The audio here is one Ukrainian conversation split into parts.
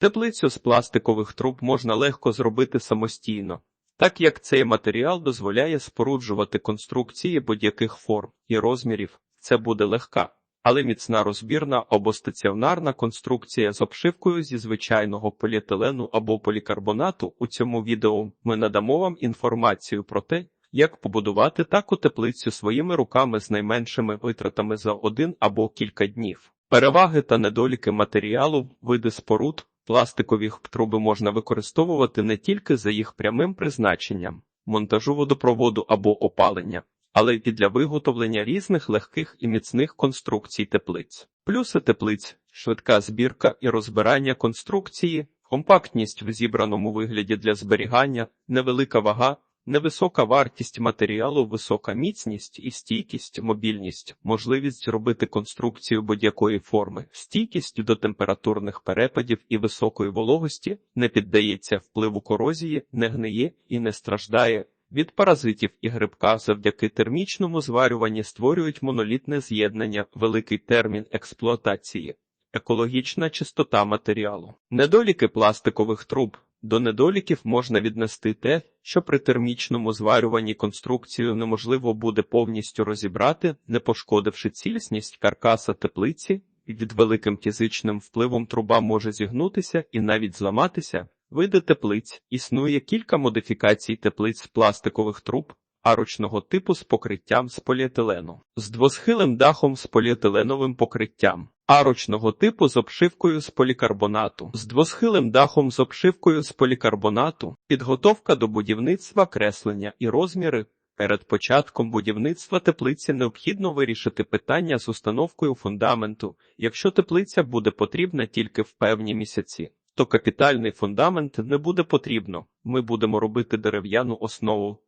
Теплицю з пластикових труб можна легко зробити самостійно, так як цей матеріал дозволяє споруджувати конструкції будь-яких форм і розмірів. Це буде легка, але міцна розбірна або стаціонарна конструкція з обшивкою зі звичайного поліетилену або полікарбонату. У цьому відео ми надамо вам інформацію про те, як побудувати таку теплицю своїми руками з найменшими витратами за один або кілька днів. Переваги та недоліки матеріалу, види споруд, пластикові труби можна використовувати не тільки за їх прямим призначенням, монтажу водопроводу або опалення, але й для виготовлення різних легких і міцних конструкцій теплиць. Плюси теплиць, швидка збірка і розбирання конструкції, компактність в зібраному вигляді для зберігання, невелика вага, невисока вартість матеріалу, висока міцність і стійкість, мобільність, можливість робити конструкцію будь-якої форми, стійкість до температурних перепадів і високої вологості, не піддається впливу корозії, не гниє і не страждає. Від паразитів і грибка завдяки термічному зварюванні створюють монолітне з'єднання, великий термін експлуатації, екологічна чистота матеріалу, недоліки пластикових труб. До недоліків можна віднести те, що при термічному зварюванні конструкцію неможливо буде повністю розібрати, не пошкодивши цілісність каркаса теплиці, і від великим фізичним впливом труба може зігнутися і навіть зламатися. Види теплиць. Існує кілька модифікацій теплиць пластикових труб, арочного типу з покриттям з поліетилену, з двосхилим дахом з поліетиленовим покриттям, арочного типу з обшивкою з полікарбонату, з двосхилим дахом з обшивкою з полікарбонату, підготовка до будівництва креслення і розміри. Перед початком будівництва теплиці необхідно вирішити питання з установкою фундаменту. Якщо теплиця буде потрібна тільки в певні місяці, то капітальний фундамент не буде потрібно. Ми будемо робити дерев'яну основу.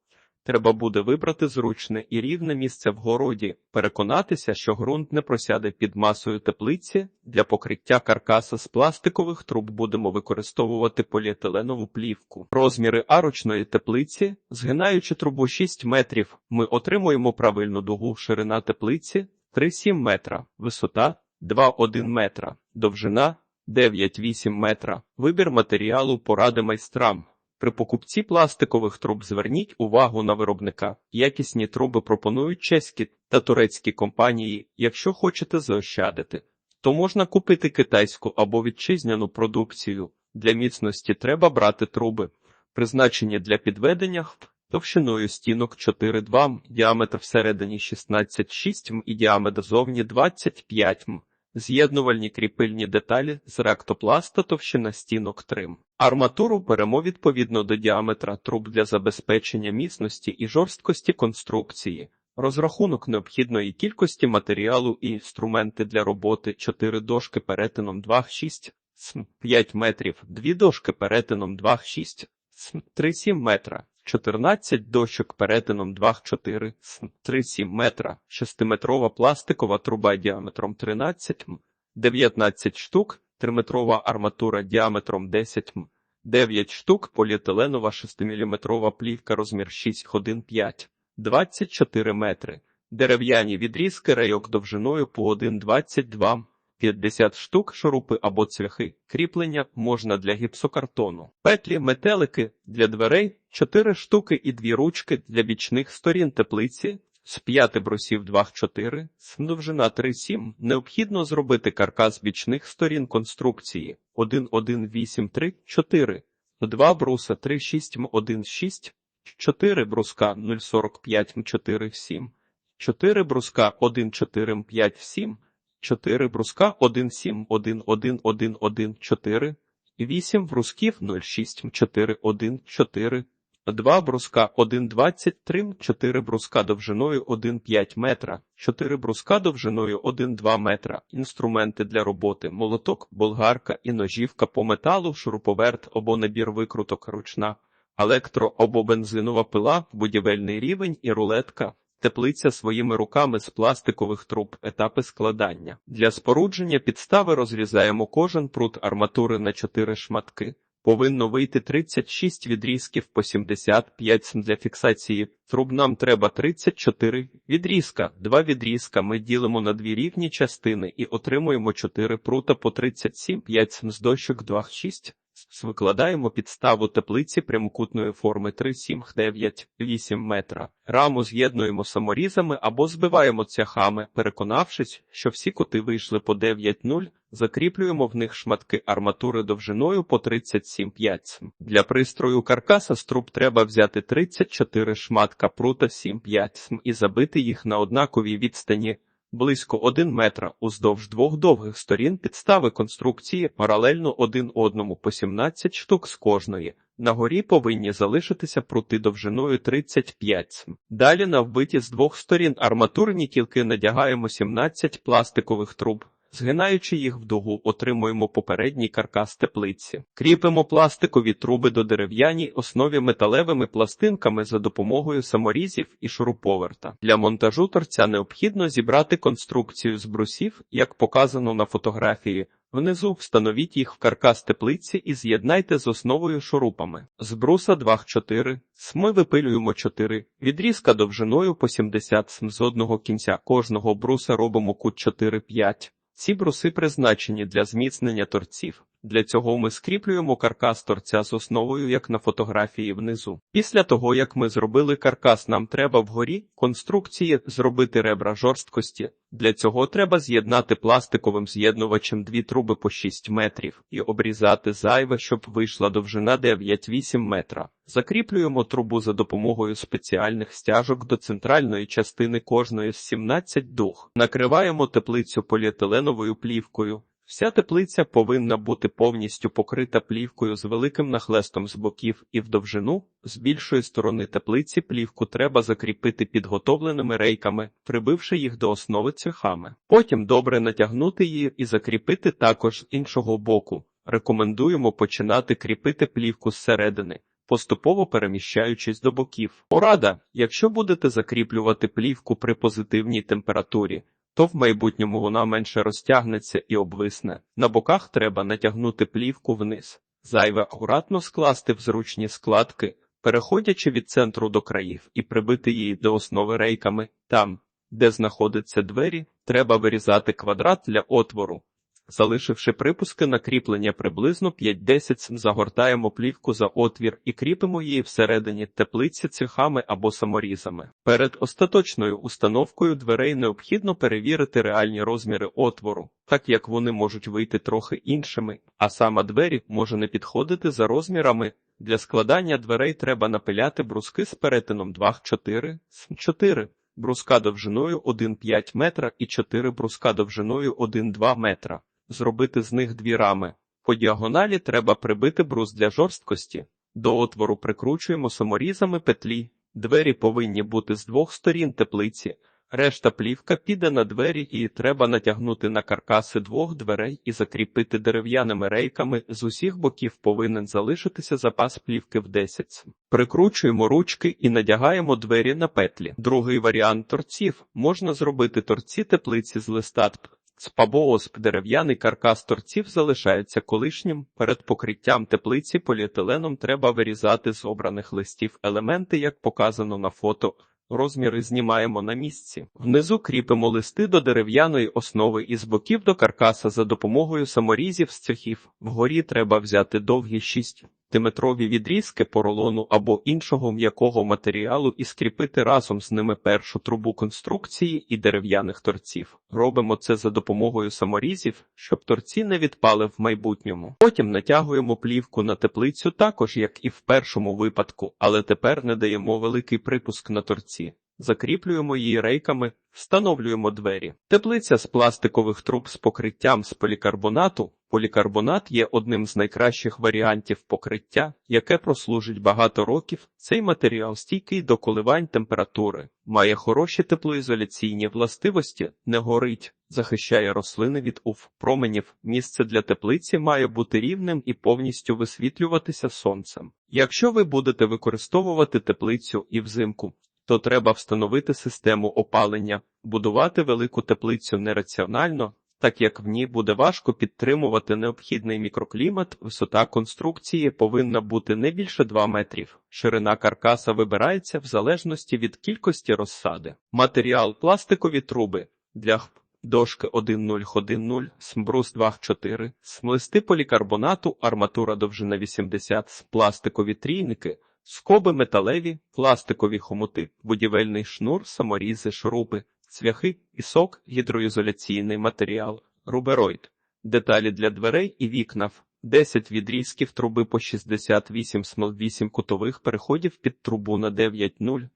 Треба буде вибрати зручне і рівне місце в городі, переконатися, що ґрунт не просяде під масою теплиці. Для покриття каркаса з пластикових труб будемо використовувати поліетиленову плівку. Розміри арочної теплиці, згинаючи трубу 6 метрів, ми отримуємо правильну дугу ширина теплиці 3,7 метра, висота 2,1 метра, довжина 9,8 метра. Вибір матеріалу поради майстрам. При покупці пластикових труб зверніть увагу на виробника. Якісні труби пропонують чеські та турецькі компанії. Якщо хочете заощадити, то можна купити китайську або вітчизняну продукцію. Для міцності треба брати труби, призначені для підведення товщиною стінок 4,2 м, діаметр всередині 16,6 м і діаметр зовні 25 м. З'єднувальні кріпильні деталі з ректопласта товщина стінок 3 м. Арматуру беремо відповідно до діаметра труб для забезпечення міцності і жорсткості конструкції, розрахунок необхідної кількості матеріалу і інструменти для роботи 4 дошки перетином 2,6 см 5 метрів, 2 дошки перетином 2,6 см 3,7 метра, 14 дощок перетином 2,4 см 3,7 метра, 6-метрова пластикова труба діаметром 13 м, 19 штук, 3-метрова арматура діаметром 10 м, 9 штук поліетиленова 6-мм плівка розмір 6 годин 5, 24 метри, дерев'яні відрізки рейок довжиною по 1,22 м, 50 штук шурупи або цвяхи, кріплення можна для гіпсокартону, петлі, метелики для дверей, 4 штуки і 2 ручки для бічних сторін теплиці, з 5 брусів 2,4, довжина 3,7. Необхідно зробити каркас бічних сторін конструкції. 1,1,8,3,4, 2 бруса 3,6 м 1,6, 4 бруска 0,45 м 4,7, 4 бруска 1,4 м 5,7, 4 бруска 1,7 1,1,1,1,4, 8 брусків 0,6 м 4,1,4, 2 бруска 1,23 4 бруска довжиною 1,5 метра, 4 бруска довжиною 1,2 метра, інструменти для роботи, молоток, болгарка і ножівка по металу, шуруповерт або набір викруток ручна, електро- або бензинова пила, будівельний рівень і рулетка. Теплиця своїми руками з пластикових труб, етапи складання. Для спорудження підстави розрізаємо кожен прут арматури на 4 шматки. Повинно вийти 36 відрізків по 75 см для фіксації. Труб нам треба 34 відрізка. Два відрізка ми ділимо на дві рівні частини і отримуємо 4 прута по 37 5 см з дощок 2 6. Викладаємо підставу теплиці прямокутної форми 3, 7, 9, 8 метра. Раму з'єднуємо саморізами або збиваємо цяхами, переконавшись, що всі кути вийшли по 9,0, закріплюємо в них шматки арматури довжиною по 37,5 см. Для пристрою каркаса з труб треба взяти 34 шматка прута 7,5 см і забити їх на однаковій відстані близько 1 метра уздовж двох довгих сторін підстави конструкції паралельно один одному по 17 штук з кожної. На горі повинні залишитися прути довжиною 35 см. Далі на вбиті з двох сторін арматурні кілки надягаємо 17 пластикових труб. Згинаючи їх в дугу, отримуємо попередній каркас теплиці. Кріпимо пластикові труби до дерев'яній основі металевими пластинками за допомогою саморізів і шуруповерта. Для монтажу торця необхідно зібрати конструкцію з брусів, як показано на фотографії. Внизу встановіть їх в каркас теплиці і з'єднайте з основою шурупами. З бруса 2-4 ми випилюємо 4, відрізка довжиною по 70 см з одного кінця кожного бруса робимо кут 4-5. Ці бруси призначені для зміцнення торців. Для цього ми скріплюємо каркас торця з основою, як на фотографії внизу. Після того, як ми зробили каркас, нам треба вгорі конструкції зробити ребра жорсткості. Для цього треба з'єднати пластиковим з'єднувачем дві труби по 6 метрів і обрізати зайве, щоб вийшла довжина 9-8 метра. Закріплюємо трубу за допомогою спеціальних стяжок до центральної частини кожної з 17 дух. Накриваємо теплицю поліетиленовою плівкою. Вся теплиця повинна бути повністю покрита плівкою з великим нахлестом з боків і в довжину. З більшої сторони теплиці плівку треба закріпити підготовленими рейками, прибивши їх до основи цвяхами. Потім добре натягнути її і закріпити також з іншого боку. Рекомендуємо починати кріпити плівку зсередини. Поступово переміщаючись до боків. Порада, якщо будете закріплювати плівку при позитивній температурі, то в майбутньому вона менше розтягнеться і обвисне. На боках треба натягнути плівку вниз, зайве акуратно скласти в зручні складки, переходячи від центру до країв і прибити її до основи рейками. Там, де знаходяться двері, треба вирізати квадрат для отвору. Залишивши припуски на кріплення приблизно 5-10 см, загортаємо плівку за отвір і кріпимо її всередині теплиці цвяхами або саморізами. Перед остаточною установкою дверей необхідно перевірити реальні розміри отвору, так як вони можуть вийти трохи іншими, а сама двері може не підходити за розмірами. Для складання дверей треба напиляти бруски з перетином 2-4 4 бруска довжиною 1,5 метра і 4 бруска довжиною 1,2 метра зробити з них дві рами. По діагоналі треба прибити брус для жорсткості. До отвору прикручуємо саморізами петлі. Двері повинні бути з двох сторін теплиці. Решта плівка піде на двері і треба натягнути на каркаси двох дверей і закріпити дерев'яними рейками. З усіх боків повинен залишитися запас плівки в 10. Прикручуємо ручки і надягаємо двері на петлі. Другий варіант торців можна зробити торці теплиці з листатп. Спабоосп дерев'яний каркас торців залишається колишнім. Перед покриттям теплиці поліетиленом треба вирізати з обраних листів елементи, як показано на фото. Розміри знімаємо на місці. Внизу кріпимо листи до дерев'яної основи і з боків до каркаса за допомогою саморізів з цехів. Вгорі треба взяти довгі 6 сантиметрові відрізки поролону або іншого м'якого матеріалу і скріпити разом з ними першу трубу конструкції і дерев'яних торців. Робимо це за допомогою саморізів, щоб торці не відпали в майбутньому. Потім натягуємо плівку на теплицю також, як і в першому випадку, але тепер не даємо великий припуск на торці. Закріплюємо її рейками, встановлюємо двері. Теплиця з пластикових труб з покриттям з полікарбонату. Полікарбонат є одним з найкращих варіантів покриття, яке прослужить багато років. Цей матеріал стійкий до коливань температури, має хороші теплоізоляційні властивості, не горить, захищає рослини від ув променів. Місце для теплиці має бути рівним і повністю висвітлюватися сонцем. Якщо ви будете використовувати теплицю і взимку, то треба встановити систему опалення, будувати велику теплицю нераціонально. так як в ній буде важко підтримувати необхідний мікроклімат, висота конструкції повинна бути не більше 2 метрів. Ширина каркаса вибирається в залежності від кількості розсади. Матеріал пластикові труби для. Дошки 1.0.1.0, смбрус 2.4, смлисти полікарбонату, арматура довжина 80, пластикові трійники, скоби металеві, пластикові хомути, будівельний шнур, саморізи, шурупи, цвяхи, пісок, гідроізоляційний матеріал, рубероїд, деталі для дверей і вікна, 10 відрізків труби по 68 смл 8 кутових переходів під трубу на 9.0,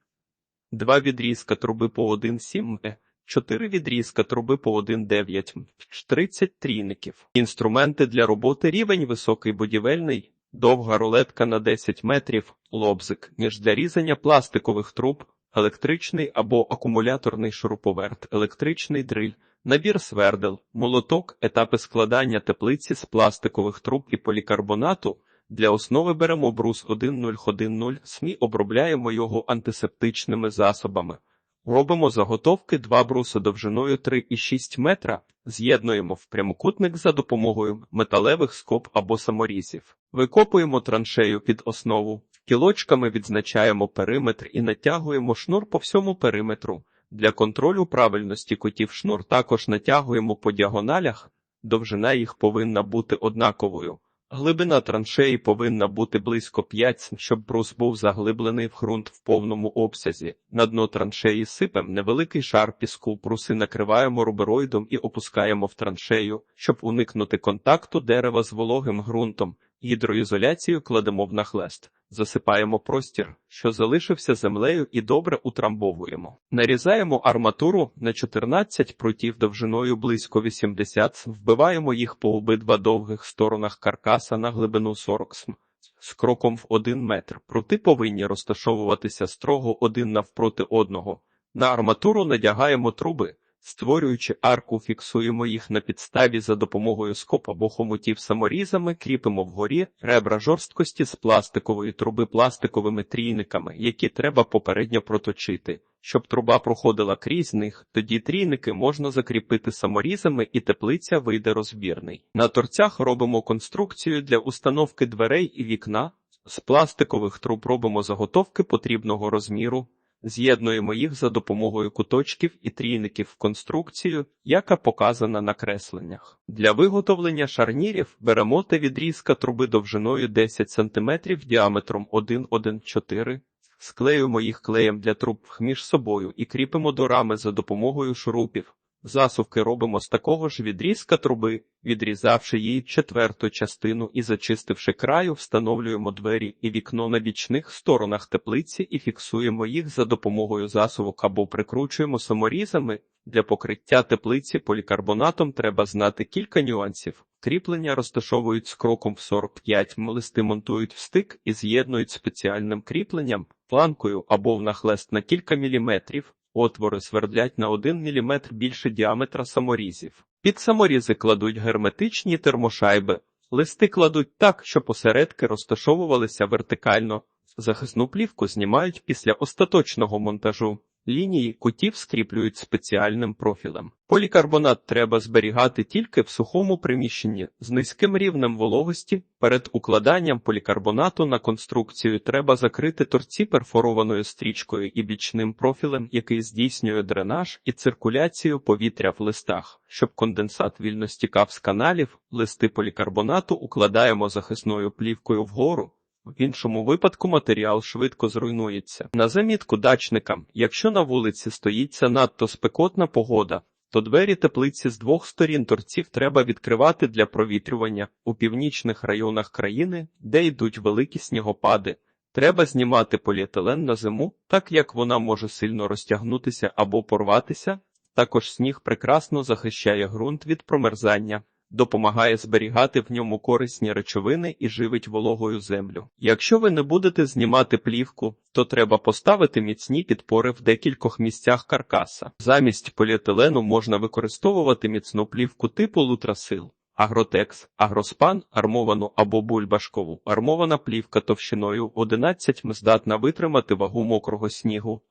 2 відрізка труби по 1.7 м, 4 відрізка труби по 1.9 м, 30 трійників. Інструменти для роботи. Рівень високий будівельний, довга рулетка на 10 метрів, лобзик, ніж для різання пластикових труб, електричний або акумуляторний шуруповерт, електричний дриль, набір свердел, молоток, етапи складання теплиці з пластикових труб і полікарбонату. Для основи беремо брус 1.0.1.0, СМІ обробляємо його антисептичними засобами. Робимо заготовки 2 бруси довжиною 3,6 метра, з'єднуємо в прямокутник за допомогою металевих скоб або саморізів. Викопуємо траншею під основу, кілочками відзначаємо периметр і натягуємо шнур по всьому периметру. Для контролю правильності котів шнур також натягуємо по діагоналях, довжина їх повинна бути однаковою. Глибина траншеї повинна бути близько 5 щоб брус був заглиблений в ґрунт в повному обсязі. На дно траншеї сипем невеликий шар піску, бруси накриваємо рубероїдом і опускаємо в траншею, щоб уникнути контакту дерева з вологим ґрунтом. Гідроізоляцію кладемо в нахлест, засипаємо простір, що залишився землею, і добре утрамбовуємо. Нарізаємо арматуру на 14 прутів довжиною близько 80 вбиваємо їх по обидва довгих сторонах каркаса на глибину 40 см. З кроком в 1 метр. Прути повинні розташовуватися строго один навпроти одного. На арматуру надягаємо труби. Створюючи арку, фіксуємо їх на підставі за допомогою скоб або хомутів саморізами, кріпимо вгорі ребра жорсткості з пластикової труби пластиковими трійниками, які треба попередньо проточити. Щоб труба проходила крізь них, тоді трійники можна закріпити саморізами і теплиця вийде розбірний. На торцях робимо конструкцію для установки дверей і вікна. З пластикових труб робимо заготовки потрібного розміру. З'єднуємо їх за допомогою куточків і трійників в конструкцію, яка показана на кресленнях. Для виготовлення шарнірів беремо та відрізка труби довжиною 10 см діаметром 1,1,4, склеюємо їх клеєм для труб між собою і кріпимо до рами за допомогою шурупів. Засувки робимо з такого ж відрізка труби, відрізавши її четверту частину і зачистивши краю, встановлюємо двері і вікно на бічних сторонах теплиці і фіксуємо їх за допомогою засувок або прикручуємо саморізами. Для покриття теплиці полікарбонатом треба знати кілька нюансів. Кріплення розташовують з кроком в 45 м, листи монтують в стик і з'єднують спеціальним кріпленням, планкою або в нахлест на кілька міліметрів. Отвори свердлять на 1 мм більше діаметра саморізів. Під саморізи кладуть герметичні термошайби. Листи кладуть так, що посередки розташовувалися вертикально. Захисну плівку знімають після остаточного монтажу. Лінії кутів скріплюють спеціальним профілем. Полікарбонат треба зберігати тільки в сухому приміщенні з низьким рівнем вологості. Перед укладанням полікарбонату на конструкцію треба закрити торці перфорованою стрічкою і бічним профілем, який здійснює дренаж і циркуляцію повітря в листах. Щоб конденсат вільно стікав з каналів, листи полікарбонату укладаємо захисною плівкою вгору. В іншому випадку матеріал швидко зруйнується. На замітку дачникам, якщо на вулиці стоїть надто спекотна погода, то двері теплиці з двох сторін торців треба відкривати для провітрювання у північних районах країни, де йдуть великі снігопади. Треба знімати поліетилен на зиму, так як вона може сильно розтягнутися або порватися. Також сніг прекрасно захищає ґрунт від промерзання допомагає зберігати в ньому корисні речовини і живить вологою землю. Якщо ви не будете знімати плівку, то треба поставити міцні підпори в декількох місцях каркаса. Замість поліетилену можна використовувати міцну плівку типу лутрасил. Агротекс, агроспан, армовану або бульбашкову. Армована плівка товщиною 11 м здатна витримати вагу мокрого снігу.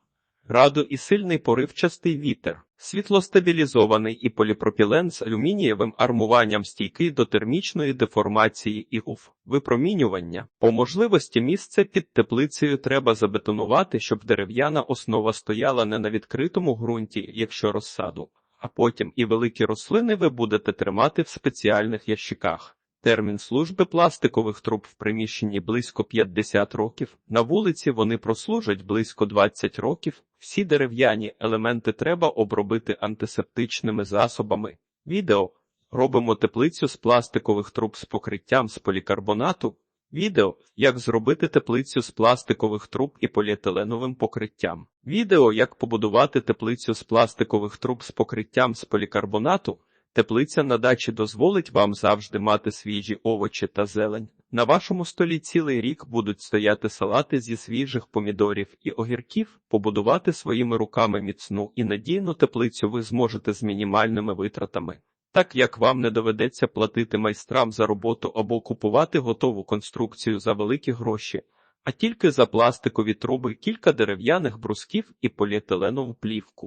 Раду і сильний поривчастий вітер, світлостабілізований і поліпропілен з алюмінієвим армуванням стійкий до термічної деформації і УФ. Випромінювання. По можливості місце під теплицею треба забетонувати, щоб дерев'яна основа стояла не на відкритому ґрунті, якщо розсаду, а потім і великі рослини ви будете тримати в спеціальних ящиках. Термін служби пластикових труб в приміщенні близько 50 років. На вулиці вони прослужать близько 20 років. Всі дерев'яні елементи треба обробити антисептичними засобами. Відео робимо теплицю з пластикових труб з покриттям з полікарбонату. Відео як зробити теплицю з пластикових труб і поліетиленовим покриттям. Відео як побудувати теплицю з пластикових труб з покриттям з полікарбонату. Теплиця на дачі дозволить вам завжди мати свіжі овочі та зелень. На вашому столі цілий рік будуть стояти салати зі свіжих помідорів і огірків. Побудувати своїми руками міцну і надійну теплицю ви зможете з мінімальними витратами. Так як вам не доведеться платити майстрам за роботу або купувати готову конструкцію за великі гроші, а тільки за пластикові труби, кілька дерев'яних брусків і поліетиленову плівку.